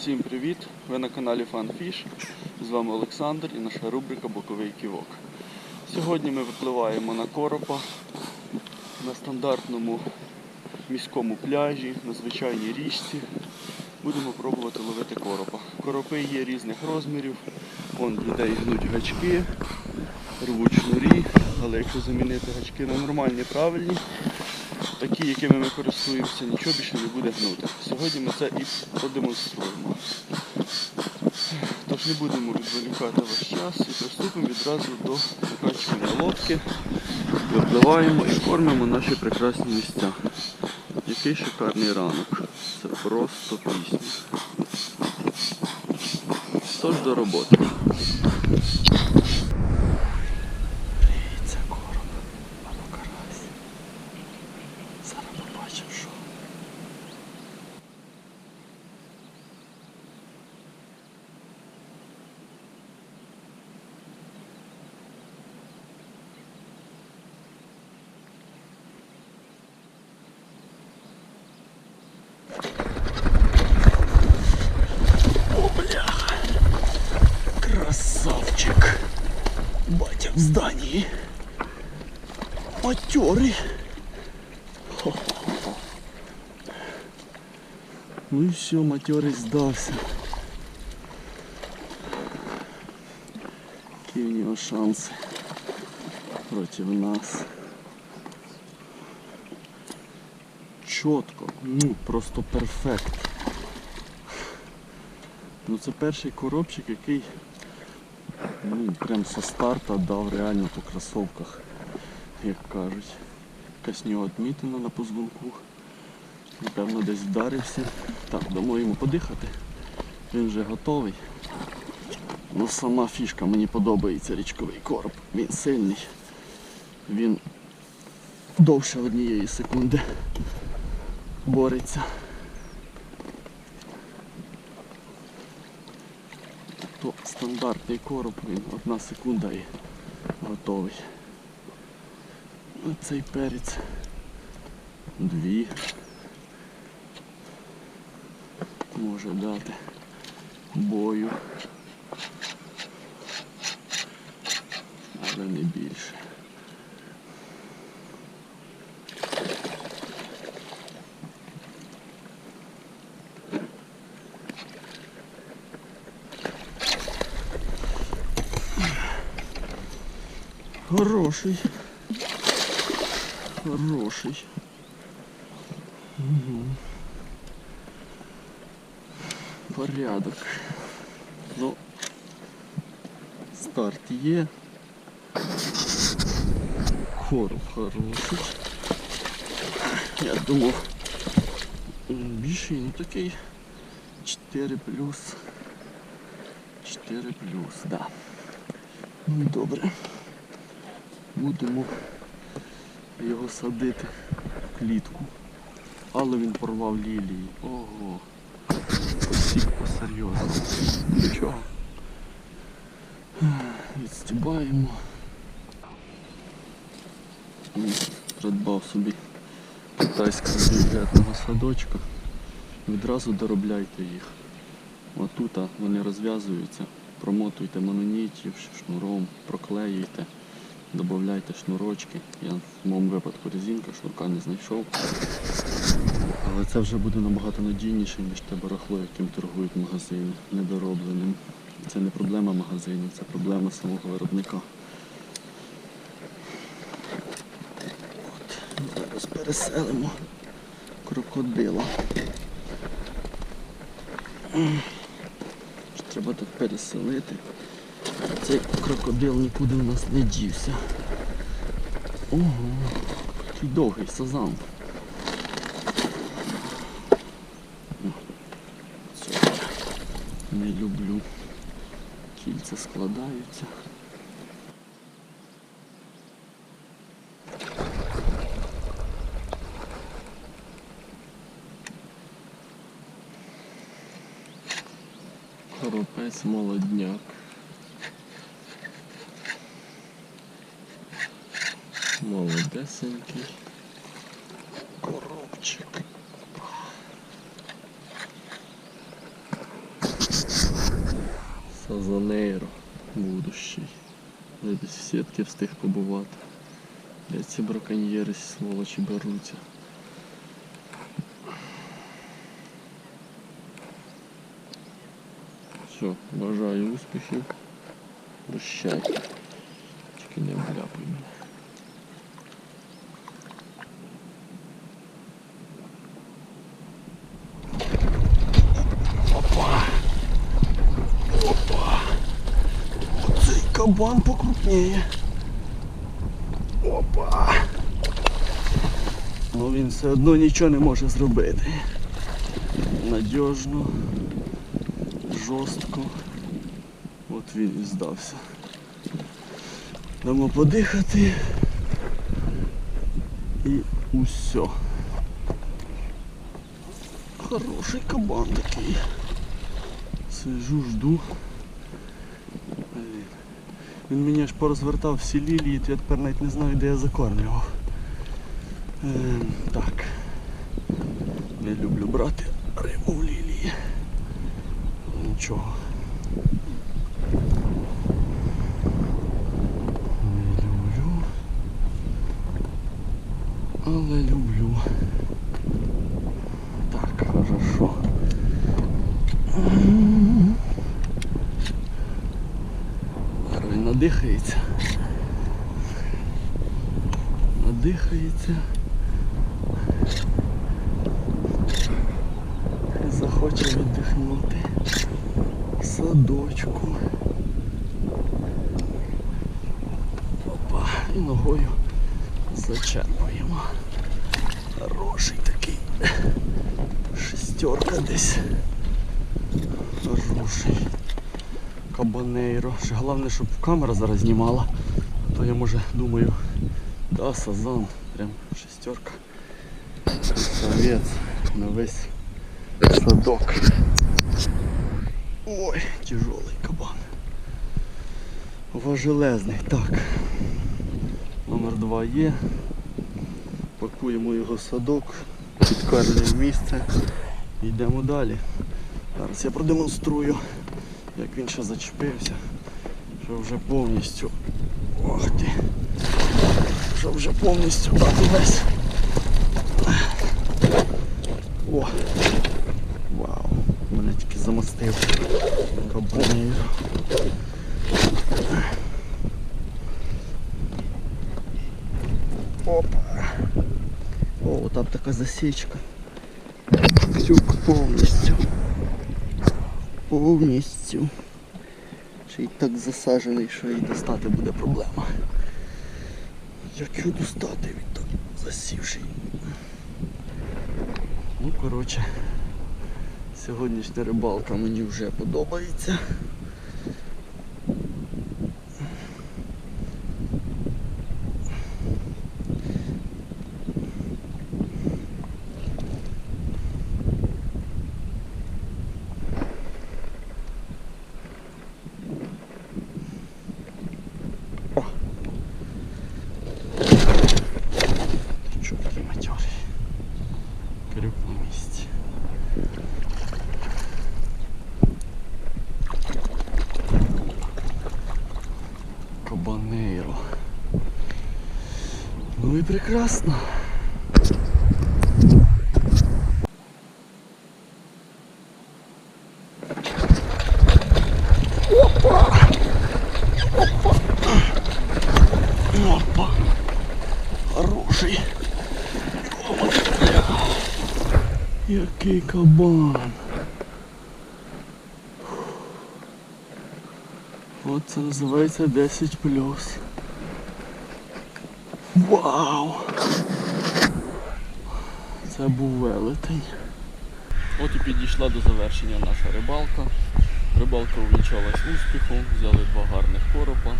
Всім привіт! Ви на каналі FunFish. З вами Олександр і наша рубрика Боковий ківок. Сьогодні ми випливаємо на коропа на стандартному міському пляжі, на звичайній річці. Будемо пробувати ловити коропа. Коропи є різних розмірів. Вон людей гнуть гачки, рвуть шнурі, але якщо замінити гачки на нормальні, правильні, такі, якими ми користуємося, нічого більше не буде гнути. Сьогодні ми це і продемонструємо. Тож не будемо відволікати ваш час і приступимо відразу до накачування лодки. Випливаємо і кормимо наші прекрасні місця. Який шикарний ранок. Це просто пісня. Тож до роботи. Привіт, це короб. Або карась. Зараз побачимо, що. О, бляха. Красавчик. Батя в здании. Ну і все, материй здався. Які в нього шанси проти нас. Чітко, ну просто перфект. Ну це перший коробчик, який ну, прям со старта дав реально по кросовках, як кажуть. Якась нього на позвонку. Напевно десь вдарився. Так, дамо йому подихати. Він вже готовий. Ну сама фішка, мені подобається річковий короб. Він сильний. Він довше однієї секунди бореться. То стандартний короб, він одна секунда і готовий. Оцей перець дві може дати бою, але не більше. Хороший. Хороший. Угу. Порядок. Ну, старт є. Короб хороший. Я думав, більший, ну такий 4 плюс. 4 плюс, да. Ну добре будемо його садити в клітку. Але він порвав лілії. Ого. Посік посерйозно. Нічого. Відстібаємо. Придбав собі китайського бюджетного садочка. Відразу доробляйте їх. Отут вони розв'язуються. Промотуйте мононітів шнуром, проклеюйте. Додавайте шнурочки. Я в моєму випадку резинка, шнурка не знайшов. Але це вже буде набагато надійніше, ніж те барахло, яким торгують магазини, недоробленим. Це не проблема магазину, це проблема самого виробника. От, зараз переселимо крокодила. Треба тут переселити. Цей крокодил нікуди в нас не дівся. Ого, який довгий сазан. Це не люблю. Кільця складаються. Коропець молодняк. Молодесенький. Коробчик. Сазанейро будущий. Я десь в сітки встиг побувати. Де ці браконьєри сволочі беруться. Все, бажаю успіхів. Прощай. Тільки не вляпуй мене. Опа! Опа! Кабан покрупніє. Опа! Ну він все одно нічого не може зробити. Надіжно, жорстко. От він і здався. Дамо подихати. І усе. Хороший кабан такий. Сижу, жду. Він мені аж порозвертав всі лілії, то я тепер навіть не знаю, де я закормлював. Ем, так. Не люблю брати рибу в лілії. Нічого. Не люблю. Але люблю. Так, хорошо. Зараз він надихається. Надихається. Захоче віддихнути садочку. Опа, і ногою зачерпуємо. Хороший такий. Шестерка десь. Хороший. Кабанейро. Ще головне, щоб камера зараз знімала. То я може думаю, да, сазан. Прям шестерка. Совет на весь садок. Ой, тяжелый кабан. Важелезний. Так. Номер два є. Пакуємо його в садок, підкармлюємо місце йдемо далі. Зараз я продемонструю, як він ще зачепився, що вже повністю. Ох ти! Що вже повністю дати весь. О! Вау! Мене тільки замостив. Кабанів. Опа! О, там така засічка. Всюк повністю. Повністю. Ще й так засаджений, що і достати буде проблема. Як його достати від так засівший. Ну, коротше, сьогоднішня рибалка мені вже подобається. О! Чого такий матьорий? Крюк на місці. Кабанейро. Ну і прекрасно. Опа! Хороший. Який кабан. От це називається 10 плюс. Вау! Це був велетень. От і підійшла до завершення наша рибалка. Рибалка увінчалась успіхом, взяли два гарних коропа.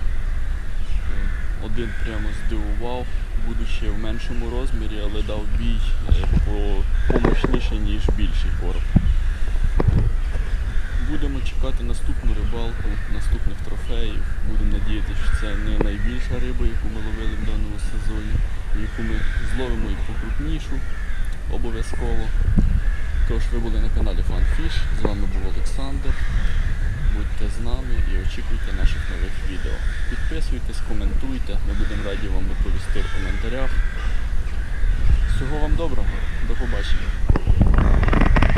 Один прямо здивував, будучи в меншому розмірі, але дав бій е, помощніше, ніж більший короб. Будемо чекати наступну рибалку, наступних трофеїв. Будемо надіятися, що це не найбільша риба, яку ми ловили в даному сезоні, яку ми зловимо і покрупнішу обов'язково. Тож ви були на каналі FunFish, з вами був Олександр. Будьте з нами і очікуйте наших нових відео. Підписуйтесь, коментуйте, ми будемо раді вам відповісти в коментарях. Всього вам доброго, до побачення.